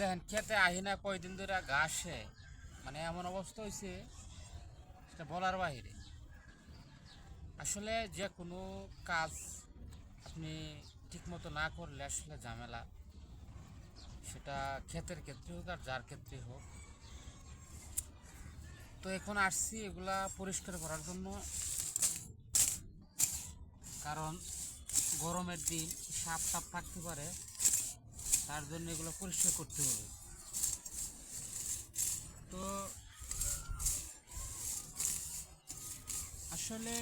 দেখেন, খেতে আহি না কয়দিন ধরে ঘাসে মানে এমন অবস্থা হয়েছে সেটা বলার বাহিরে। আসলে যে কোনো কাজ আপনি ঠিকমতো না করলে আসলে ঝামেলা। সেটা ক্ষেতের ক্ষেত্রে হোক আর যার ক্ষেত্রে হোক। তো এখন আসছি এগুলা পরিষ্কার করার জন্য। কারণ গরমের দিন সাপ টাপ থাকতে পারে। তার জন্য এগুলো পরিষ্কার করতে হবে। তো আসলে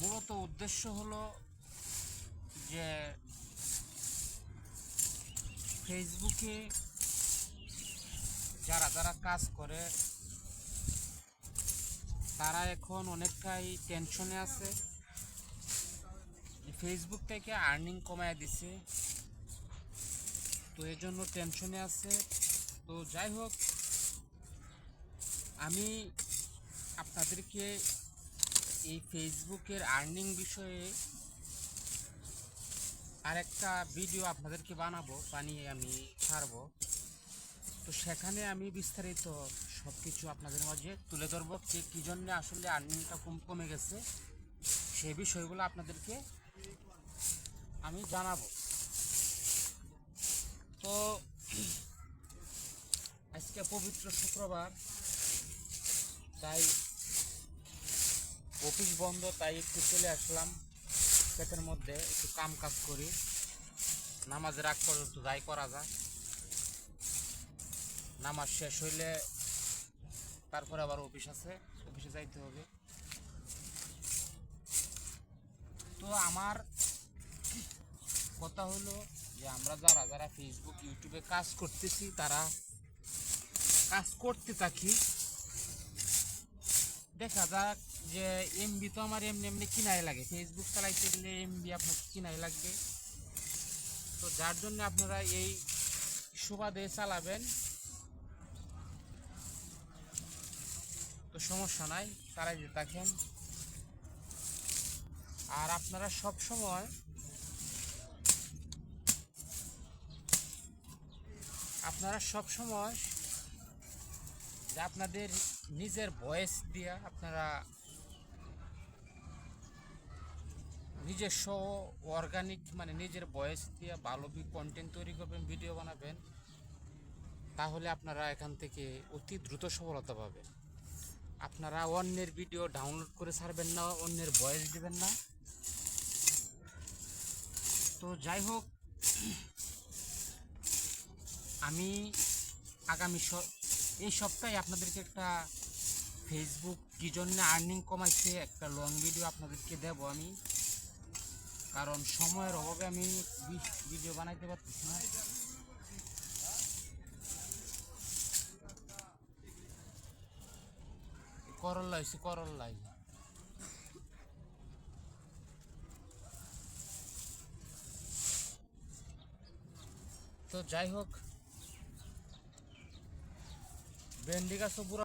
মূলত উদ্দেশ্য হলো যে ফেসবুকে যারা যারা কাজ করে, তারা এখন অনেকটাই টেনশনে আছে। ফেসবুক থেকে আর্নিং কমায় দিছে। তো এর জন্য টেনশনে আছে। তো যাই হোক, আমি আপনাদেরকে এই ফেসবুকের আর্নিং বিষয়ে আরেকটা ভিডিও আপনাদেরকে বানাবো, বানিয়ে আমি ছাড়বো। তো সেখানে আমি বিস্তারিত সব কিছু আপনাদের মাঝে তুলে ধরবো, যে কী জন্য আসলে আর্নিংটা কম কমে গেছে। সেই বিষয়গুলো আপনাদেরকে আমি জানাব। তো, আজকে পবিত্র শুক্রবার, তাই অফিস বন্ধ, তাই একটু চলে আসলাম। ক্ষেতের মধ্যে একটু কাম কাজ করি। নামাজের আগ পর্যন্ত যাই করা যায়। নামাজ শেষ হইলে তারপরে আবার অফিস আছে। অফিসে যাইতে হবে। তো আমার কথা হলো যে আমরা যারা যারা ফেসবুক ইউটিউবে কাজ করতেছি, তারা কাজ করতে থাকি। দেখা যাক যে এমবি তো আমার এমনি এমনি কিনাই লাগে। ফেসবুক চালাইতে গেলে এমবি আপনার কিনাই লাগবে। তো যার জন্য আপনারা এই সুবাদে চালাবেন। তো সমস্যা নাই তারাই যে থাকেন। আর আপনারা সব সময় আপনারা সব সময় যে আপনাদের নিজের ভয়েস দিয়ে আপনারা নিজস্ব অর্গানিক মানে নিজের ভয়েস দিয়ে ভালো কন্টেন্ট তৈরি করবেন ভিডিও বানাবেন, তাহলে আপনারা এখান থেকে অতি দ্রুত সফলতা পাবেন। আপনারা অন্যের ভিডিও ডাউনলোড করে ছাড়বেন না, অন্যের ভয়েস দিবেন না। তো যাই হোক, আমি আগামী এই সপ্তাহে আপনাদেরকে একটা ফেসবুক কী জন্য আর্নিং কমাইছে, একটা লং ভিডিও আপনাদেরকে দেব আমি। কারণ সময়ের অভাবে আমি ভিডিও বানাইতে পারতেছি না। করল্লা হয়েছে করল্লাই তো যাই হোক ভেন্ডি গাছও